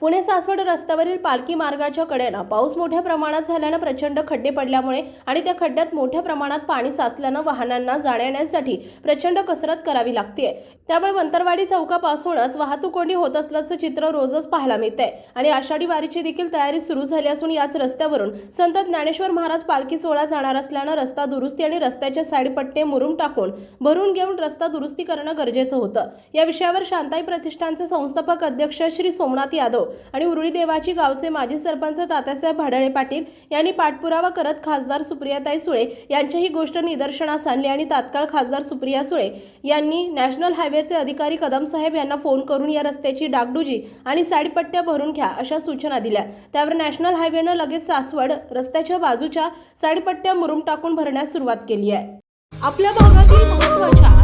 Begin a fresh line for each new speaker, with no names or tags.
पुणे सासवड रस्त्यावरील पालखी मार्गाच्या कडेनं पाऊस मोठ्या प्रमाणात झाल्यानं प्रचंड खड्डे पडल्यामुळे आणि त्या खड्ड्यात मोठ्या प्रमाणात पाणी साचल्यानं वाहनांना जाण्यासाठी प्रचंड कसरत करावी लागते त्यामुळे मंतरवाडी चौकापासूनच वाहतूक कोंडी होत असल्याचं चित्र रोजच पाहायला मिळतंय. आणि आषाढी वारीची देखील तयारी सुरू झाली असून याच रस्त्यावरून संत ज्ञानेश्वर महाराज पालखी सोहळा जाणार असल्यानं रस्ता दुरुस्ती आणि रस्त्याचे साईडपट्टे मुरुम टाकून भरून घेऊन रस्ता दुरुस्ती करणं गरजेचं होतं. या विषयावर शांताई प्रतिष्ठानचे संस्थापक अध्यक्ष श्री सोमनाथ यादव आणि उरुळी देवाची गावचे माजी सरपंच तात्यासाहेब भाडळे पाटील यांनी पाठपुरावा करत खासदार सुप्रियाताई सुळे यांची ही गोष्ट निदर्शनास आणली आणि तात्काळ खासदार सुप्रिया सुळे यांनी नॅशनल हायवेचे अधिकारी कदम साहेब यांना फोन करून या रस्त्याची डागडुजी आणि साईडपट्ट्या भरून घ्या अशा सूचना दिल्या. त्यावर नॅशनल हायवेनं लगेच सासवड रस्त्याच्या बाजूच्या साईडपट्ट्या मुरुम टाकून भरण्यास सुरुवात केली आहे. आपल्या भागातील महत्त्वाच्या